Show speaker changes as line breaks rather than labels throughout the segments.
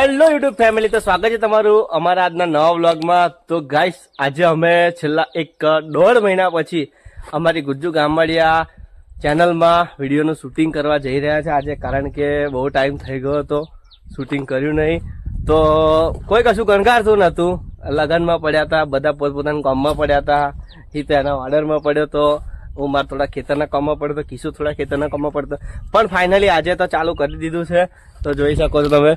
Hello YouTube family તો સ્વાગત છે તમારું અમારા આજના નવા વ્લોગમાં. તો ગાઈસ આજે અમે છેલ્લા એક દોઢ મહિના પછી અમારી ગુજ્જુ ગામવાડિયા ચેનલમાં વિડીયોનું શૂટિંગ કરવા જઈ રહ્યા છે. આજે કારણ કે બહુ ટાઈમ થઈ ગયો હતો શૂટિંગ કર્યું નહીં. તો કોઈ કશું ગણકારતું નહોતું. લગ્નમાં પડ્યા હતા, બધા પોતપોતાના કામમાં પડ્યા હતા. હિત એના ઓર્ડરમાં પડ્યો તો હું મારા થોડા ખેતરના કામમાં પડ્યો તો કિશુ થોડા ખેતરના કામમાં પડતો પણ ફાઇનલી આજે તો ચાલુ કરી દીધું છે. તો જોઈ શકો છો તમે.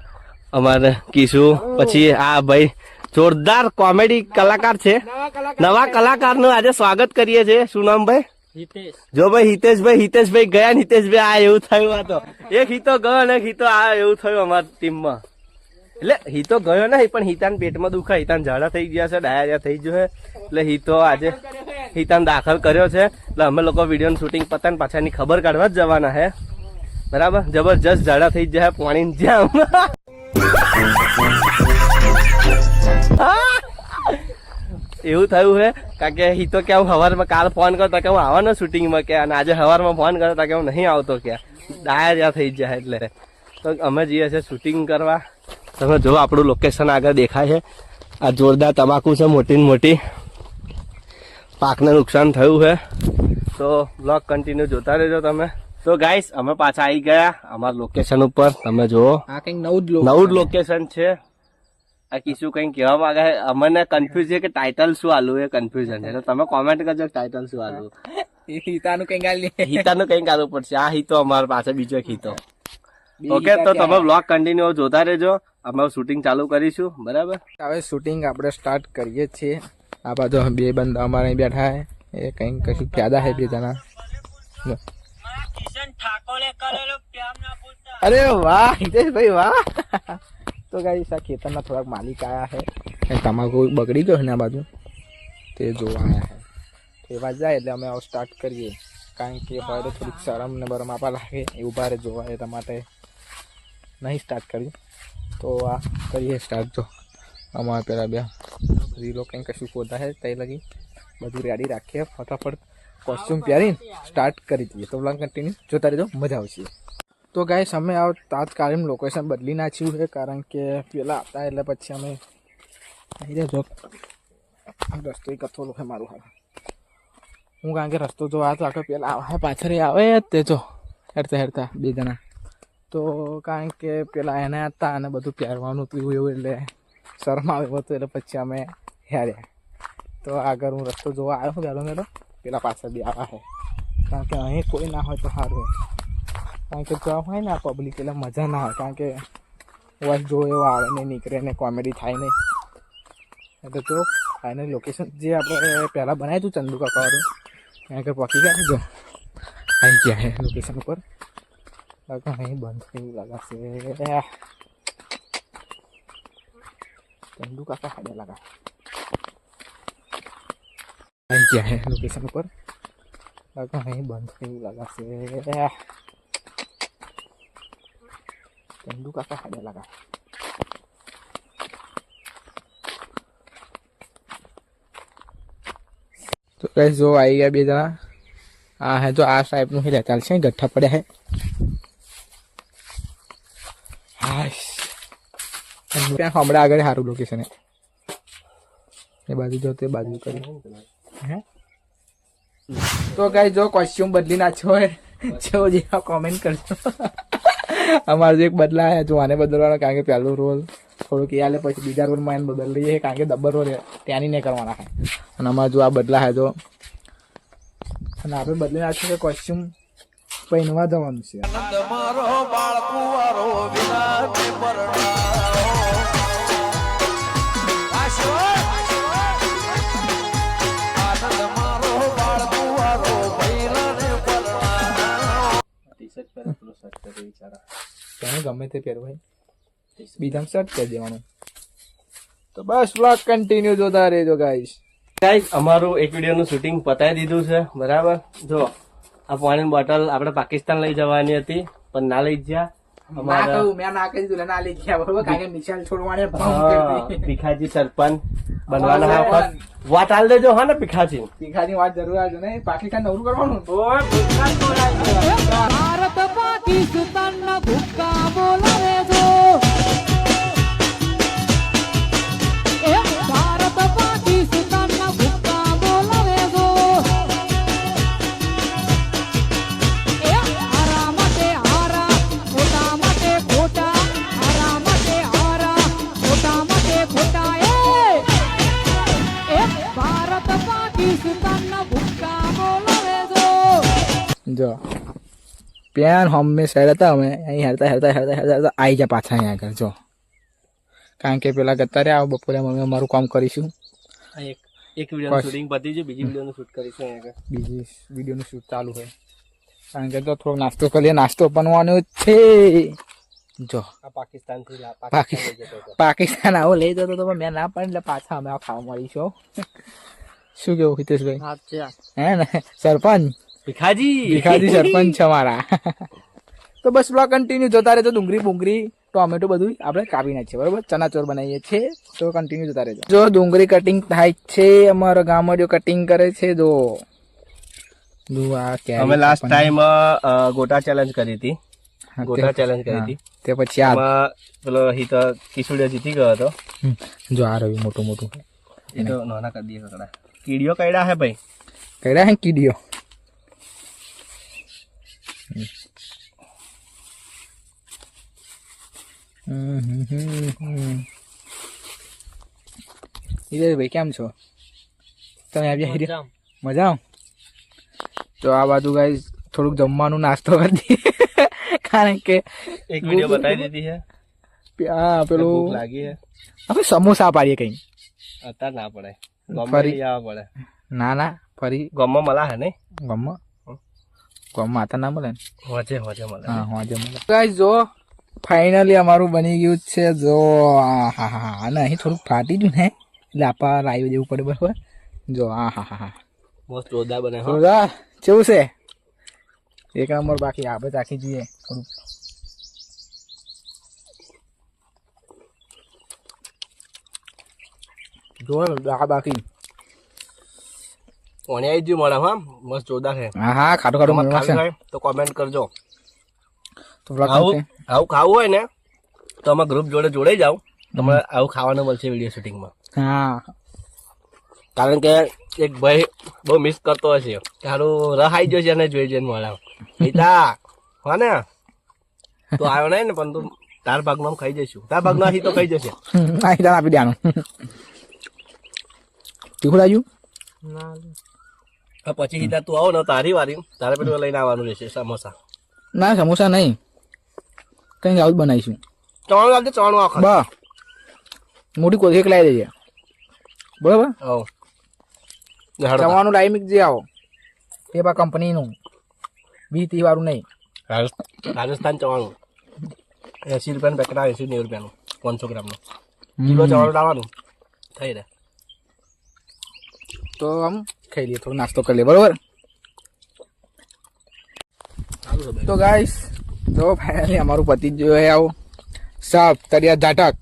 અમારે કિશુ. પછી આ ભાઈ જોરદાર કોમેડી કલાકાર છે. નવા કલાકારનું આજે સ્વાગત કરીએ છીએ. શું નામ ભાઈ? જો ભાઈ હિતેશભાઈ હિતેશભાઈ ગયા હિતેશભાઈ આ એવું થયું આ તો. એક હિતો ગયો ને એક હિતો આ એવું થયું અમારી ટીમમાં. એટલે હિતો ગયો નહીં પણ હિતાન પેટમાં દુખા હિતાન ઝાડા થઈ ગયા છે ડાયરિયા થઈ ગયો છે. એટલે હિતો આજે હિતાન દાખલ કર્યો છે. એટલે અમે લોકો વીડિયો શૂટિંગ પતાને પાછાની ખબર કાઢવા જ જવાના છે. બરાબર? જબરજસ્ત ઝાડા થઈ જાય પાણી જામ એવું થયું છે કારણ કે હિતો કે હું સવારમાં કાલ ફોન કરતો કે હું આવવાનો શૂટિંગમાં કે, અને આજે સવારમાં ફોન કરતા કે હું નહીં આવતો કે. ડાયરિયા થઈ જાય એટલે. તો અમે જઈએ છીએ શૂટિંગ કરવા. તમે જો આપણું લોકેશન આગળ દેખાય છે. આ જોરદાર તમાકુ છે, મોટી ને મોટી. પાકને નુકસાન થયું છે તો બ્લોગ કન્ટિન્યુ જોતા રહેજો તમે. તો ગાઈસ અમે પાછા આવી ગયા અમારા લોકેશન ઉપર. તમે જુઓ.
આ કંઈક નવું જ
નવું જ લોકેશન છે. આ કીશું કંઈ કહેવા માંગે? અમને કન્ફ્યુઝ છે કે ટાઇટલ શું આલું એ કન્ફ્યુઝન છે. એટલે તમે કોમેન્ટ કરજો ટાઇટલ શું આલું.
હિતાનું કંઈક આલી.
હિતાનું કઈ આલવું પડશે. આ હિતો અમારા પાસે બીજો એક હિતો. ઓકે તો તમે બ્લોગ કન્ટિન્યુ જોતા રહેજો. અમે શૂટિંગ ચાલુ કરીશું. બરાબર?
હવે શૂટિંગ આપણે સ્ટાર્ટ કરીએ છીએ. આ બાજુ બે બંધ અમારે બેઠા હે. એ કંઈક કશું પ્યાદા હે બે જણા જો. અરે વાહ હિતેશભાઈ વાહ તો ગાઈ આ ખેતરના થોડાક માલિક આયા છે એ તમાકુ બગડી ગયો છે ને આ બાજુ તે જોવા આયા છે એ વાત જાય એટલે અમે હવે સ્ટાર્ટ કરીએ કારણ કે હોય તો થોડીક શરમ ને બરમ આપવા લાગે એ ઊભા રહે જોવા એટલા માટે નહીં સ્ટાર્ટ કર્યું તો આ કરીએ સ્ટાર્ટ જો અમારે પેલા બે રીલો કંઈ કશું ખોદા છે તઈ લગી બધું રેડી રાખીએ ફટાફટ કોસ્ટ્યુમ પહેરીને સ્ટાર્ટ કરી દઈએ. તો બ્લોગ કન્ટિન્યુ જોતા રહેજો. મજા આવશે. તો ગાય અમે આ તાત્કાલિક લોકેશન બદલી નાખ્યું છે, કારણ કે પેલા હતા એટલે પછી અમે અહીં રહેજો રસ્તો એક કથો છે મારું હાલ. હું કારણ કે રસ્તો જો આ તો આખો આવે પાછળ આવે તે જો. હેરતા હેરતા બે જણા. તો કારણ કે પેલા એને હતા અને બધું પહેરવાનું હતું એવું એટલે શરમ આવ્યો હતો એટલે પછી અમે હેર્યા. તો આગળ હું રસ્તો જોવા આવ્યો પહેલો વહેલો પેલા પાછળ બી આવા છે કારણ કે અહીં કોઈ ના હોય તો સારું કારણ કે જો હોય ને પબ્લિક એટલે મજા ના આવે કારણ કે વોઇસ જો એવો આવે ને નીકળે ને કોમેડી થાય નહીં એટલે જો ફાઇનલ લોકેશન જે આપણે પહેલાં બનાવ્યું હતું ચંદુ કાકાવાળું ત્યાં કે પકી ગયા જો આવી ગયા છે લોકેશન ઉપર અહીં બંધ થઈ લગાશે ચંદુ કાકા ખાડે લાગા આવી ગયા છે લોકેશન ઉપર. લાગે અહીં બંધ થયું લાગાશે ચંદુ કાકા ખાડે લાગા. તો કઈ જો આવી ગયા બે જણા. આ હે, જો આ ટાઈપનું છે ગઠ્ઠા પડ્યા હે. ત્યાં હમણાં આગળ સારું લોકેશન હે. એ બાજુ જો, તે બાજુ કરી. હે તો કઈ જો કોસ્ચ્યુમ બદલી નાખ્યો હોય, જો જેવા કોમેન્ટ કરજો. અમારો જે એક બદલાય જો આને બદલવાનો, કારણ કે પહેલો રોલ થોડુંક એ પછી બીજા રોલમાં એને બદલી લઈએ કારણ કે ડબ્બર રોલ ત્યાંની નહીં કરવાના છે. અને અમારે જો આ બદલા છે જો. અને આપણે બદલી નાખ્યું કે કોસ્ચ્યુમ પહેરવા જવાનું છે. તેને ગમે તે પહેરવાય બીજામાં શર્ટ કરી દેવાનું. તો બસ બ્લોગ કન્ટિન્યુ જોતા રહેજો ગાઈસ
ગાઈસ અમારું એક વિડીયોનું શૂટિંગ પતાવી દીધું છે બરાબર? જો આ પાણીની બોટલ આપણે પાકિસ્તાન લઈ જવાની હતી પણ ના લઈ ગયા.
ના
અમારા
મેં ના કહી દીધું ના લઈ ગયા બરોબર? કારણ કે નિશાલ છોડવાને
હા, ભીખાજી સરપંચ બનવાના વાત આલ દેજો હા ને ભીખાજી?
તીખાની વાત જરૂર આવશે ને પાકિસ્તાન નવરું કરવાનું?
રાખીશ તન ભૂકા બોલાવે જો ભારત પાકિસ્તાન ભૂકા બોલાવે જો.
જો પેન હંમેશ હતા અમે અહીં હેરતા હેરતા હેરતા હેરતા હેરતા આવી જા પાછા અહીંયા આગળ જો. કારણ કે પેલા ગત્તા રહ્યા બપોરે અમે અમારું કામ કરીશું.
આ એક એક વીડિયો શૂટિંગ પતી છે બીજી વિડીયોનું શૂટ કરીશું અહીંયા આગળ.
બીજી વિડીયોનું શૂટ ચાલુ હોય. કારણ કે તો થોડો નાસ્તો કરીએ નાસ્તો બનવાનો છે. જો.
આ પાકિસ્તાનથી
પાકિસ્તાન. આવો લઈ જતો તો મેં ના પાડી એટલે પાછા અમે ખાવા મળીશું. શું કેવું હિતેશભાઈ? હે ને? સરપંચ?
ભીખાજી.
ભીખાજી સરપંચ છે મારા તો બસ બ્લોગ કન્ટિન્યુ જોતા રહેજો ડુંગળી બુંગળી ટોમેટો બધું આપણે કાપી નાખીએ બરોબર? ચનાચોર બનાવીએ છીએ તો કન્ટિન્યુ જોતા રહેજો. જો ડુંગળી કટિંગ થાય છે અમારો ગામડિયો કટિંગ કરે છે જો.
અમે લાસ્ટ ટાઈમ ગોટા ચેલેન્જ કરી હતી. ગોટા
તે-
ચેલેન્જ કરી હતી.
તે પછી આ
એમાં પેલો હિત કિશોડિયા જીતી ગયો હતો.
જો આ રહ્યું મોટું મોટું.
એ તો નાના કરી દઈએ કકડા. કીડીઓ કઈડા હે ભાઈ?
કઈડા હે કીડીઓ? હિરેશભાઈ કેમ છો? તમે આવ્યા હિરે મજા? તો આ બાજુ ગાઈ થોડુંક જમવાનું નાસ્તો કરી કારણ કે
એક વીડિયો બતાવી દીધી છે.
પે- પેલું
લાગી છે.
આપણે સમોસા પાડીએ કઈ.
અત્યારે ના પડે
ફરી-
ફરી આવવા પડે.
ના ના ફરી
ગમમાં મળા હે નહીં?
ગમમાં આતા ના મળે ને?
હોજે હોજે મળે.
હા હા જમો ગાઈસ જો ફાઇનલી અમારું બની ગયું છે. જો હા હા હા અને અહીં થોડુંક ફાટી ગયું ને એટલે આપા લાવી દેવું પડે બરાબર. જો હા હા હા હા
મસ્ત જોરદાર બને
જોરદાર કેવું છે? એક નંબર બાકી આપણે ચાખી જઈએ. થોડુંક. જો આ બાકી.
ઓને આવી મળે હા? મસ્ત જોરદાર છે.
હા હા ખાટું ખાટું
ખાવું તો કોમેન્ટ કરજો. આવું આવું ખાવું હોય ને તો અમે ગ્રુપ જોડે જોડે જાવ તમને આવું ખાવાનું મળશે વીડિયો શૂટિંગમાં
હા.
કારણ કે એક ભાઈ બહુ મિસ કરતો હશે તારું રહ રહાઈ જશે અને જોઈ જઈને મળે. પિતા હા ને? તું આવ્યો નહીં ને પણ તું તાર ભાગમાં ખાઈ જઈશું. તાર આથી તો ખાઈ જશે.
આપી દેવાનું તીખું લાગ્યું?
હા, પછી સીધા તું આવો ને તારી વારી. તારે પેલું લઈને આવવાનું રહેશે સમોસા.
ના સમોસા નહીં. કંઈક આવું જ બનાવીશું.
ચવાણું લાવજે ચવાણું આખા.
બા મોટી કોથળી લાવી દેજે. બરાબર?
હો ને હાડો
ચવાનું જે આવો. એ બા કંપનીનું. બી ત્રીસ વાળું નહીં.
રાજસ્થાન ચવાણું એસી રૂપિયાનું પેકેટ આવે એસી નેવું રૂપિયાનું. પાંચસો ગ્રામનું. કિલો ચવાણું લાવવાનું. થઈ રહે.
તો આમ ખાઈ લઈએ થોડો નાસ્તો કરી લઈએ બરોબર? તો ગાઈસ તો ફાઇનલી અમારું પતિ જ હે આવું. સાફ તરિયા ઝાટક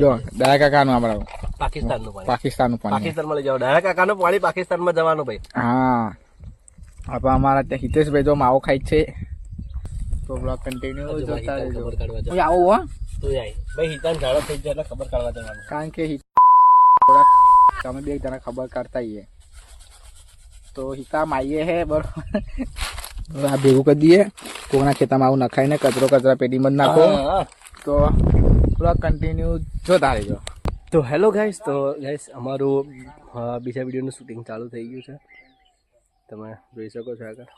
જો
પાણી
કાકાનું અમારું
પાકિસ્તાનનું પાણી.
પાકિસ્તાનનું પાણી.
પાકિસ્તાનમાં લઈ જાઓ ડાયા કાકાનું પાણી પાકિસ્તાનમાં જવાનું ભાઈ.
હા. આપણે અમારા ત્યાં હિતેશભાઈ જો માવો ખાય છે. તો બ્લોગ કન્ટિન્યુ જોતા રહેજો. આવો હો.
તું આય. ભાઈ હિતાન ઝાડો થઈ જાય એટલે ખબર કાઢવા જવાનું.
કારણ કે થોડાક તમે બે જણા ખબર કરતા છીએ તો હિતા માઈએ હે બરોબર હવે આ ભેગું કરી દઈએ. કોકના ખેતરમાં આવું નખાય ને કચરો કચરા પેટીમાં નાખો. તો બ્લોગ કન્ટિન્યુ જોતા રહેજો.
તો હેલો ગાઈસ તો ગાઈસ અમારું બીજા વિડીયોનું શૂટિંગ ચાલુ થઈ ગયું છે. તમે જોઈ શકો છો આગળ.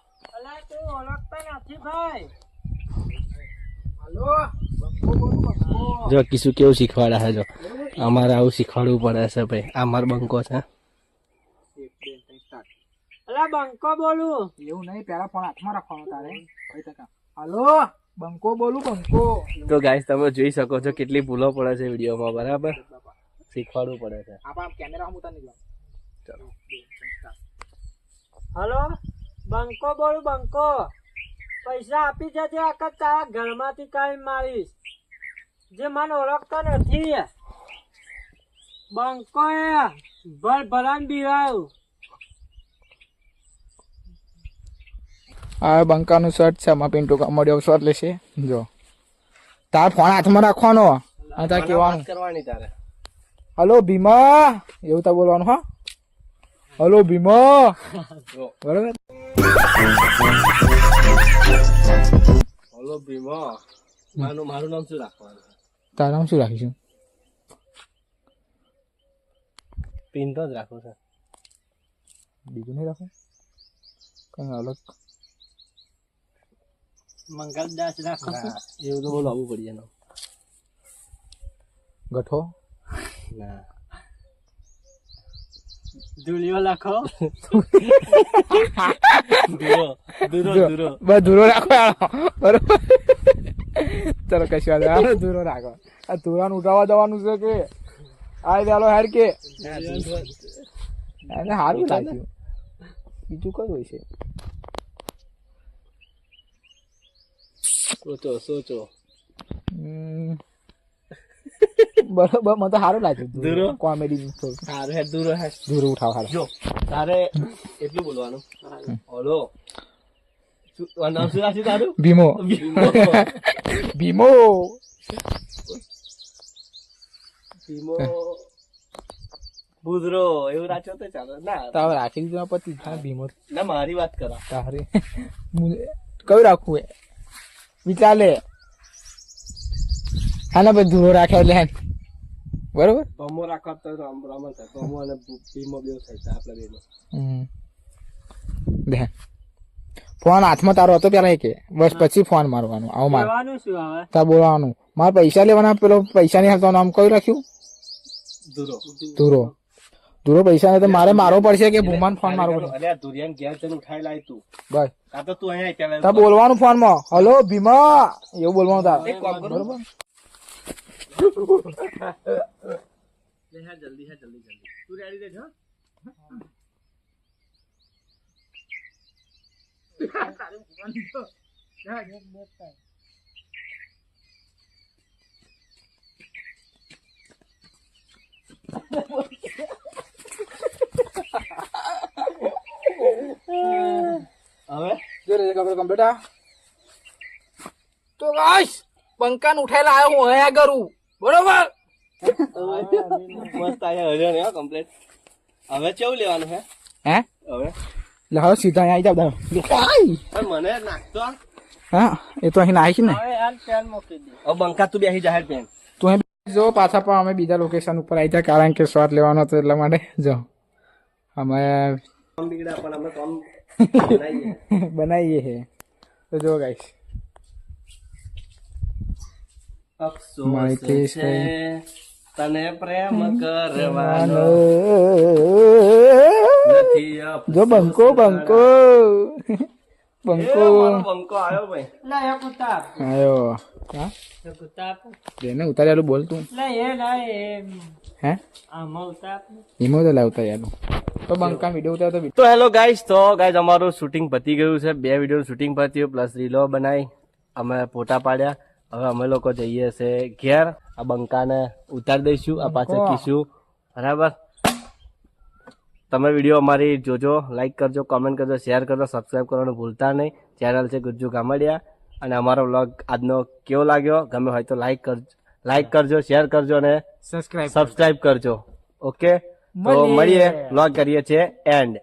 જો કિસુ કેવું શીખવાડે છે જો. અમારે આવું શીખવાડવું પડે છે ભાઈ. આ મારો બંકો છે.
બંકો બોલું.
એવું નહીં પેલા ફોન હાથમાં રાખવાનો તારે. હાલો બંકો બોલું બંકો.
તો ગાઈસ તમે જોઈ શકો છો કેટલી ભૂલો પડે છે વિડીયોમાં બરાબર? શીખવાડવું પડે છે.
આપણા કેમેરા હું ઉતારી લઉં
હલો બંકો બોલું બંકો. પૈસા આપી જજે આખા તારા ઘરમાંથી કાઢી મારીશ. જે મને ઓળખતો નથી. બંકો એ ભર ભરાન બીવાયું
આ બંકાનું શર્ટ છે આમાં પિન્ટુ મળ્યો શર્ટ લેશે. જો. તાર ફોન હાથમાં રાખવાનો. અને તાર કહેવાનું.
કરવાની તારે.
હલો ભીમા. એવું તાર બોલવાનું હા? હલો ભીમા.
જો.
બરોબર?
હલો ભીમો મારું મારું નામ શું રાખવાનું
તારું નામ શું રાખીશું?
પિન તો જ રાખું છે.
બીજું નહીં રાખું? કઈ અલગ.
મંગલદાસ રાખો
એવું તો બોલાવવું પડી એનું.
ગઠો?
ના.
ધૂલિયો લખો.
બસ દૂરો રાખો બરોબર? ચલો કશું વાત ધૂરો રાખો. આ દૂરાનું ઉઠાવવા જવાનું છે કે? આ ચાલો હેર કે એને સારું લાગ્યું. બીજું કયું હોય છે?
સોચો સોચો
હમ. બરોબર મને તો સારું લાગ્યું
દૂરો?
કોમેડી
સારું હે ધુરો હે.
દૂરો ઉઠાવ હારો
જો તારે એટલું બોલવાનું. ઓલો નામ શું રાખ્યું તારું?
ભીમો.
ભીમો.
ભીમો.
એવું રાખ્યો તો ચાલો. ના.
તો રાખી દીધું પતિ ભીમો.
ના મારી વાત કરા.
તારે. કયું રાખવું એ? વિચાર લે. હા ના ભાઈ ધૂળો રાખ્યો એટલે. બરોબર?
ભમો રાખવા તો રામ થાય. ભમો અને ભીમો બેવ થાય છે આપણે બેનો
હમ. દે ફોન હાથમાં તારો હતો પેલા કે? બસ પછી ફોન મારવાનો. આવું માર. તાર બોલવાનું. મારે પૈસા લેવાના પેલો પૈસા નહીં હાલતો નામ કયું રાખ્યું?
ધુરો.
ધૂરો. ધૂરો પૈસા નહીં તો મારે મારવો પડશે કે ભૂમાન ફોન મારવો પડશે?
અરે ધુરિયાન દુરિયાન જન ઉઠાઈ લાય તું.
બસ.
આ તો તું અહીંયા ચાલે
તા બોલવાનું ફોનમાં હલો ભીમા. એવું બોલવાનું તાર.
એક જલ્દી હે? હવે
કમ્પ્લીટ તો ગાઈસ બંકાન ઉઠાયેલા આવ્યો હું અહીંયા કરું બરોબર?
મસ્ત આયા હજાર ને કમ્પ્લીટ હવે કેવું લેવાનું હે?
હે?
હવે?
એટલે સીધા અહીં આવી જાવ
દાવ મને નાખતો
હા એ તો અહીં નાખી ને.
બંકા તું બેસી જાહેર પેન
તું જો પાછા પણ અમે બીજા લોકેશન ઉપર આવી જાય કારણ કે સ્વાદ લેવાનો હતો એટલા માટે. જો અમે
કામ બીગડા પણ અમે કામ બનાવીએ.
હે. તો જો ગાઈસ
અફસોસ
માહિતી
છે. તને પ્રેમ કરવાનો નથી
જો બંકો બંકો. બંકો.
બંકો આવ્યો ભાઈ.
લે એક ઉતાર.
આયો હા?
એક ઉતાર
તેને ઉતારેલું બોલ તું.
લે એ ના એ
હે?
આમાં ઉતાર
એમાં તો લાવતા યાર તો બંકા વીડિયો ઉતાર તો
તો હેલો ગાઈસ તો ગાઈસ અમારું શૂટિંગ પતી ગયું છે. બે વીડિયો શૂટિંગ પત્યું પ્લસ રીલો બનાવી અમે ફોટા પાડ્યા. હવે અમે લોકો જઈએ છે ઘેર. આ બંકાને ઉતારી દઈશું આ પાછળ કીશું. બરાબર? તમે વીડિયો અમારી જોજો લાઈક કરજો કોમેન્ટ કરજો શેર કરજો સબસ્ક્રાઈબ કરવાનું ભૂલતા નહીં. ચેનલ છે ગુજ્જુ ગામડિયા. અને અમારો વ્લોગ આજનો કેવો લાગ્યો? ગમે હોય તો લાઈક કરજો લાઈક કરજો શેર કરજો અને
સબસ્ક્રાઈબ
સબસ્ક્રાઇબ કરજો. ઓકે તો
મળીએ.
મળીએ. વ્લોગ કરીએ છીએ. એન્ડ